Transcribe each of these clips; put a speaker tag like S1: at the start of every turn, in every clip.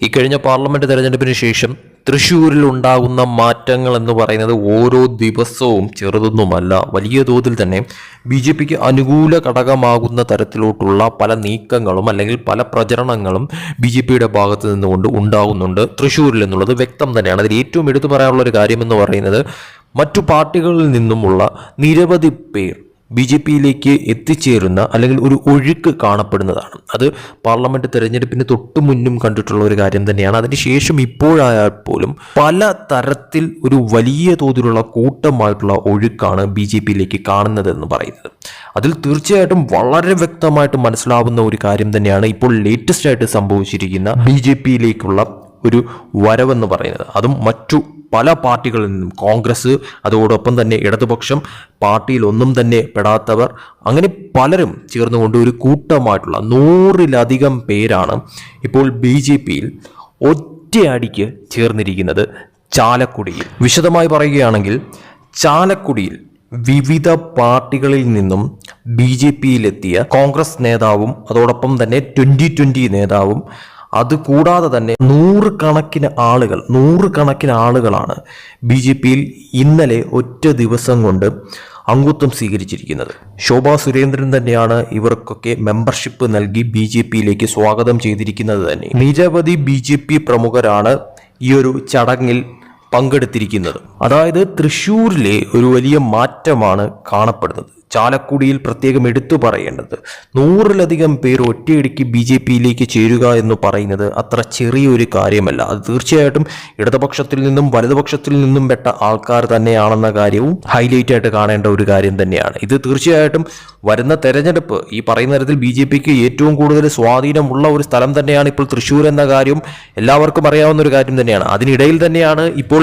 S1: ഇക്കഴിഞ്ഞ പാർലമെന്റ് തെരഞ്ഞെടുപ്പിന് ശേഷം തൃശൂരിൽ ഉണ്ടാകുന്ന മാറ്റങ്ങൾ എന്ന് പറയുന്നത് ഓരോ ദിവസവും ചെറുതൊന്നുമല്ല. വലിയ തോതിൽ തന്നെ ബി ജെ പിക്ക് അനുകൂല ഘടകമാകുന്ന തരത്തിലോട്ടുള്ള പല നീക്കങ്ങളും അല്ലെങ്കിൽ പല പ്രചരണങ്ങളും ബി ജെ പിയുടെ ഭാഗത്ത് നിന്നുകൊണ്ട് ഉണ്ടാകുന്നുണ്ട് തൃശ്ശൂരിൽ എന്നുള്ളത് വ്യക്തം തന്നെയാണ്. അതിൽ ഏറ്റവും എടുത്തു പറയാനുള്ള ഒരു കാര്യമെന്ന് പറയുന്നത് മറ്റു പാർട്ടികളിൽ നിന്നുമുള്ള നിരവധി പേർ ബി ജെ പിയിലേക്ക് എത്തിച്ചേരുന്ന അല്ലെങ്കിൽ ഒരു ഒഴുക്ക് കാണപ്പെടുന്നതാണ്. അത് പാർലമെന്റ് തെരഞ്ഞെടുപ്പിന് തൊട്ടു മുന്നും കണ്ടിട്ടുള്ള ഒരു കാര്യം തന്നെയാണ്. അതിനുശേഷം ഇപ്പോഴായാൽ പോലും പല തരത്തിൽ ഒരു വലിയ തോതിലുള്ള കൂട്ടമായിട്ടുള്ള ഒഴുക്കാണ് ബി ജെ പിയിലേക്ക് കാണുന്നതെന്ന് പറയുന്നത്. അതിൽ തീർച്ചയായിട്ടും വളരെ വ്യക്തമായിട്ട് മനസ്സിലാവുന്ന ഒരു കാര്യം തന്നെയാണ് ഇപ്പോൾ ലേറ്റസ്റ്റ് ആയിട്ട് സംഭവിച്ചിരിക്കുന്ന ബി ജെ പിയിലേക്കുള്ള ഒരു വരവെന്ന് പറയുന്നത്. അതും മറ്റു പല പാർട്ടികളിൽ നിന്നും കോൺഗ്രസ് അതോടൊപ്പം തന്നെ ഇടതുപക്ഷം പാർട്ടിയിൽ ഒന്നും തന്നെ പെടാത്തവർ അങ്ങനെ പലരും ചേർന്നുകൊണ്ട് ഒരു കൂട്ടമായിട്ടുള്ള നൂറിലധികം പേരാണ് ഇപ്പോൾ ബി ജെ പിയിൽ ഒറ്റയടിക്ക് ചേർന്നിരിക്കുന്നത് ചാലക്കുടിയിൽ. വിശദമായി പറയുകയാണെങ്കിൽ ചാലക്കുടിയിൽ വിവിധ പാർട്ടികളിൽ നിന്നും ബി ജെ പിയിലെത്തിയ കോൺഗ്രസ് നേതാവും അതോടൊപ്പം തന്നെ ട്വന്റി ട്വന്റി നേതാവും അതുകൂടാതെ തന്നെ നൂറുകണക്കിന് ആളുകൾ നൂറുകണക്കിന് ആളുകളാണ് ബി ജെ പിയിൽ ഇന്നലെ ഒറ്റ ദിവസം കൊണ്ട് അംഗത്വം സ്വീകരിച്ചിരിക്കുന്നത്. ശോഭാ സുരേന്ദ്രൻ തന്നെയാണ് ഇവർക്കൊക്കെ മെമ്പർഷിപ്പ് നൽകി ബി ജെ പിയിലേക്ക് സ്വാഗതം ചെയ്തിരിക്കുന്നത് തന്നെ. നിരവധി ബി ജെ പി പ്രമുഖരാണ് ഈ ഒരു ചടങ്ങിൽ പങ്കെടുത്തിരിക്കുന്നത്. അതായത് തൃശ്ശൂരിലെ ഒരു വലിയ മാറ്റമാണ് കാണപ്പെടുന്നത്. ചാലക്കുടിയിൽ പ്രത്യേകം എടുത്തു പറയേണ്ടത്. നൂറിലധികം പേർ ഒറ്റയടിക്ക് ബി ജെ പിയിലേക്ക് ചേരുക എന്ന് പറയുന്നത് അത്ര ചെറിയൊരു കാര്യമല്ല. അത് തീർച്ചയായിട്ടും ഇടതുപക്ഷത്തിൽ നിന്നും വലതുപക്ഷത്തിൽ നിന്നും പെട്ട ആൾക്കാർ തന്നെയാണെന്ന കാര്യവും ഹൈലൈറ്റ് ആയിട്ട് കാണേണ്ട ഒരു കാര്യം തന്നെയാണ്. ഇത് തീർച്ചയായിട്ടും വരുന്ന തെരഞ്ഞെടുപ്പ് ഈ പറയുന്ന തരത്തിൽ ബി ജെ പിക്ക് ഏറ്റവും കൂടുതൽ സ്വാധീനമുള്ള ഒരു സ്ഥലം തന്നെയാണ് ഇപ്പോൾ തൃശ്ശൂർ എന്ന കാര്യം എല്ലാവർക്കും അറിയാവുന്ന ഒരു കാര്യം തന്നെയാണ്. അതിനിടയിൽ തന്നെയാണ് ഇപ്പോൾ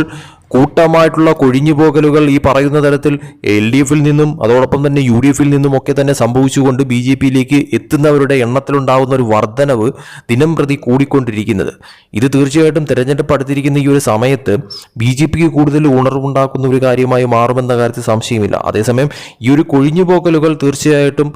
S1: കൂട്ടമായിട്ടുള്ള കൊഴിഞ്ഞുപോകലുകൾ ഈ പറയുന്ന തരത്തിൽ എൽ ഡി എഫിൽ നിന്നും അതോടൊപ്പം തന്നെ യു ഡി എഫിൽ നിന്നും ഒക്കെ തന്നെ സംഭവിച്ചുകൊണ്ട് ബി ജെ പിയിലേക്ക് എത്തുന്നവരുടെ എണ്ണത്തിലുണ്ടാകുന്ന ഒരു വർധനവ് ദിനം പ്രതി കൂടിക്കൊണ്ടിരിക്കുന്നത്. ഇത് തീർച്ചയായിട്ടും തെരഞ്ഞെടുപ്പ് അടുത്തിരിക്കുന്ന ഈ ഒരു സമയത്ത് ബി ജെ പിക്ക് കൂടുതൽ ഉണർവുണ്ടാക്കുന്ന ഒരു കാര്യമായി മാറുമെന്ന കാര്യത്തിൽ സംശയമില്ല. അതേസമയം ഈ ഒരു കൊഴിഞ്ഞുപോകലുകൾ തീർച്ചയായിട്ടും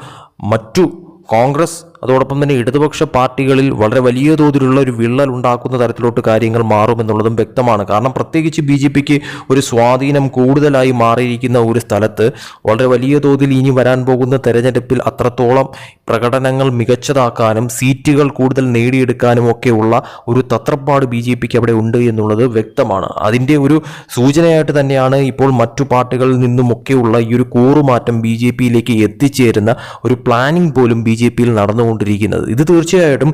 S1: മറ്റു കോൺഗ്രസ് അതോടൊപ്പം തന്നെ ഇടതുപക്ഷ പാർട്ടികളിൽ വളരെ വലിയ തോതിലുള്ള ഒരു വിള്ളൽ ഉണ്ടാക്കുന്ന തരത്തിലോട്ട് കാര്യങ്ങൾ മാറുമെന്നുള്ളതും വ്യക്തമാണ്. കാരണം പ്രത്യേകിച്ച് ബി ജെ പിക്ക് ഒരു സ്വാധീനം കൂടുതലായി മാറിയിരിക്കുന്ന ഒരു സ്ഥലത്ത് വളരെ വലിയ തോതിൽ ഇനി വരാൻ പോകുന്ന തെരഞ്ഞെടുപ്പിൽ അത്രത്തോളം പ്രകടനങ്ങൾ മികച്ചതാക്കാനും സീറ്റുകൾ കൂടുതൽ നേടിയെടുക്കാനും ഒക്കെയുള്ള ഒരു തത്രപ്പാട് ബി ജെ പിക്ക് അവിടെ ഉണ്ട് എന്നുള്ളത് വ്യക്തമാണ്. അതിന്റെ ഒരു സൂചനയായിട്ട് തന്നെയാണ് ഇപ്പോൾ മറ്റു പാർട്ടികളിൽ നിന്നുമൊക്കെയുള്ള ഈ ഒരു കൂറുമാറ്റം ബി ജെ പിയിലേക്ക് എത്തിച്ചേരുന്ന ഒരു പ്ലാനിംഗ് പോലും ബി ജെ പിയിൽ നടന്നുകൊണ്ടിരിക്കുന്നത്. ഇത് തീർച്ചയായിട്ടും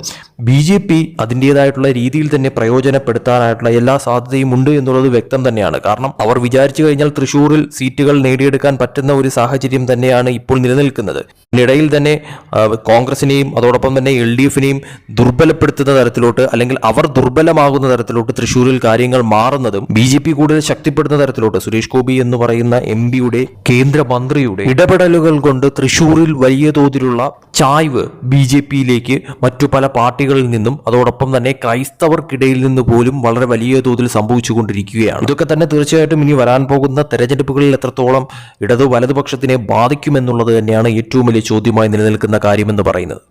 S1: ബി ജെ പി അതിന്റെതായിട്ടുള്ള രീതിയിൽ തന്നെ പ്രയോജനപ്പെടുത്താനായിട്ടുള്ള എല്ലാ സാധ്യതയും ഉണ്ട് എന്നുള്ളത് വ്യക്തം തന്നെയാണ്. കാരണം അവർ വിചാരിച്ചു കഴിഞ്ഞാൽ തൃശ്ശൂരിൽ സീറ്റുകൾ നേടിയെടുക്കാൻ പറ്റുന്ന ഒരു സാഹചര്യം തന്നെയാണ് ഇപ്പോൾ നിലനിൽക്കുന്നത്. ഇതിനിടയിൽ തന്നെ കോൺഗ്രസിനെയും അതോടൊപ്പം തന്നെ എൽ ഡി എഫിനെയും ദുർബലപ്പെടുത്തുന്ന തരത്തിലോട്ട് അല്ലെങ്കിൽ അവർ ദുർബലമാകുന്ന തരത്തിലോട്ട് തൃശ്ശൂരിൽ കാര്യങ്ങൾ മാറുന്നതും ബി ജെ പി കൂടുതൽ ശക്തിപ്പെടുന്ന തരത്തിലോട്ട് സുരേഷ് ഗോപി എന്ന് പറയുന്ന എം പിയുടെ കേന്ദ്രമന്ത്രിയുടെ ഇടപെടലുകൾ കൊണ്ട് തൃശ്ശൂരിൽ വലിയ തോതിലുള്ള ചായ്വ് ജെ പിയിലേക്ക് മറ്റു പല പാർട്ടികളിൽ നിന്നും അതോടൊപ്പം തന്നെ ക്രൈസ്തവർക്കിടയിൽ നിന്ന് പോലും വളരെ വലിയ തോതിൽ സംഭവിച്ചുകൊണ്ടിരിക്കുകയാണ്. ഇതൊക്കെ തന്നെ തീർച്ചയായിട്ടും ഇനി വരാൻ പോകുന്ന തെരഞ്ഞെടുപ്പുകളിൽ എത്രത്തോളം ഇടതു വലതുപക്ഷത്തിനെ ബാധിക്കുമെന്നുള്ളത് തന്നെയാണ് ഏറ്റവും വലിയ ചോദ്യമായി നിലനിൽക്കുന്ന കാര്യമെന്ന് പറയുന്നത്.